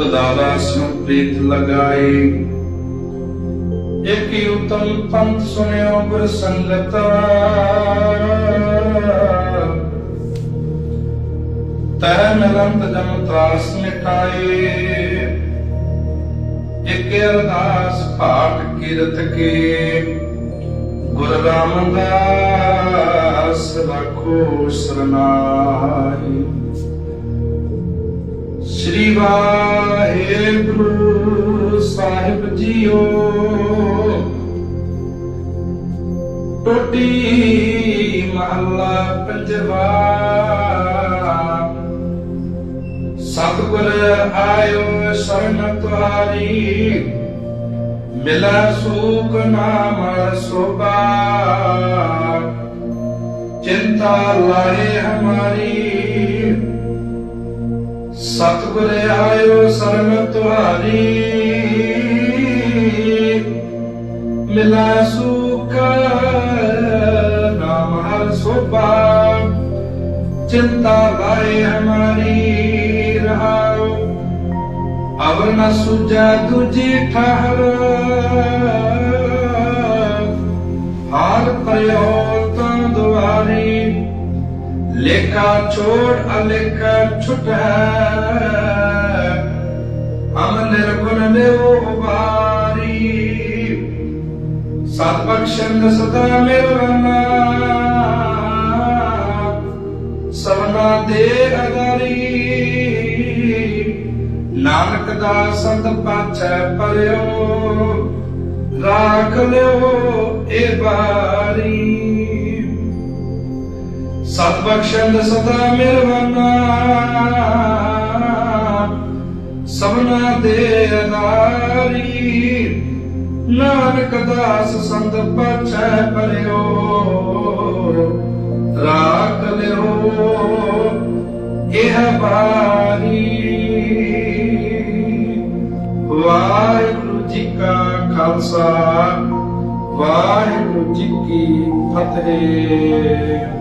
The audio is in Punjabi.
ਸੁਤ ਦਾਦਾ ਸਿਉ ਪ੍ਰੀਤ ਲਗਾਈ ਇਕ ਉਤਮ ਪੰਥ ਸੁਨਿਓ ਗੁਰ ਸੰਗਤ। ਤੈ ਮਿਲੰਤ ਜਮ ਤਰਾਸ ਮਿਟਾਏ। ਇਕ ਅਰਦਾਸ ਪਾਠ ਕੀਰਤ ਕੇ ਗੁਰ ਰਾਮਦਾਸ ਰੱਖੋ ਸਰਨਾਈ ਸ੍ਰੀ ਵਾਹਿਗੁਰੂ ਸਾਹਿਬ ਜੀਓ। ਟੋਟੀ ਮਹੱਲਾ ਪੰਜਵਾ। ਸਤਿਗੁਰ ਆਇਓ ਸ਼ਰਨ ਤੁਹਾਰੀ ਮਿਲਾ ਸੂਖ ਨਾਮ ਸ਼ੋਭਾ। ਚਿੰਤਾ ਲਾਏ ਹਮਾਰੀ। ਸਤਿਗੁਰ ਆਇਓ ਸ਼ਰਨ ਤੁਹਾਰੀ। ਮਿਲਾ ਸੁਖ ਨਾਮ ਹਰ ਸੋਭਾ। ਚਿੰਤਾ ਲਾਏ ਹਮਾਰੀ ਰਹਾਓ ਅਵਰ ਨ ਸੁਜਾ ਦੂਜੀ ਠਹਰ। ਹਾਰ ਪਰਿਓ ਲੇਖਾ ਛੋੜ ਅਲੇਖਾ ਛੁਟੈ। ਹਮ ਨਿਰਗੁਣ ਮੇਓ ਉਬਾਰੀ। ਸਤ ਬਖਸ਼ੰਦ ਸਦਾ ਮੇਰਨਾ ਸਵਨਾ ਦੇ ਅਗਰੀ ਨਾਨਕ ਦਾ ਸੰਤ ਪਾਛੈ ਪਰਿਓ। ਰਾਖ ਲਿਓ ਇਹ ਬਾਰੀ ਸਤ ਬਖਸ਼ੰਦ ਸਦਾ ਮਿਲਵਨਾ। ਸਭਨਾ ਦੇ ਅਨਾਰੀ ਨਾਨਕ ਦਾਸ ਸੰਤ ਪਾਛੈ ਪਰਿਓ ਰਾਖ ਲਿਓ। ਇਹ ਬਾਰੀ ਵਾਹਿਗੁਰੂ ਜੀ ਕਾ ਖਾਲਸਾ। ਵਾਹਿਗੁਰੂ ਜੀ ਕੀ ਫਤਿਹ।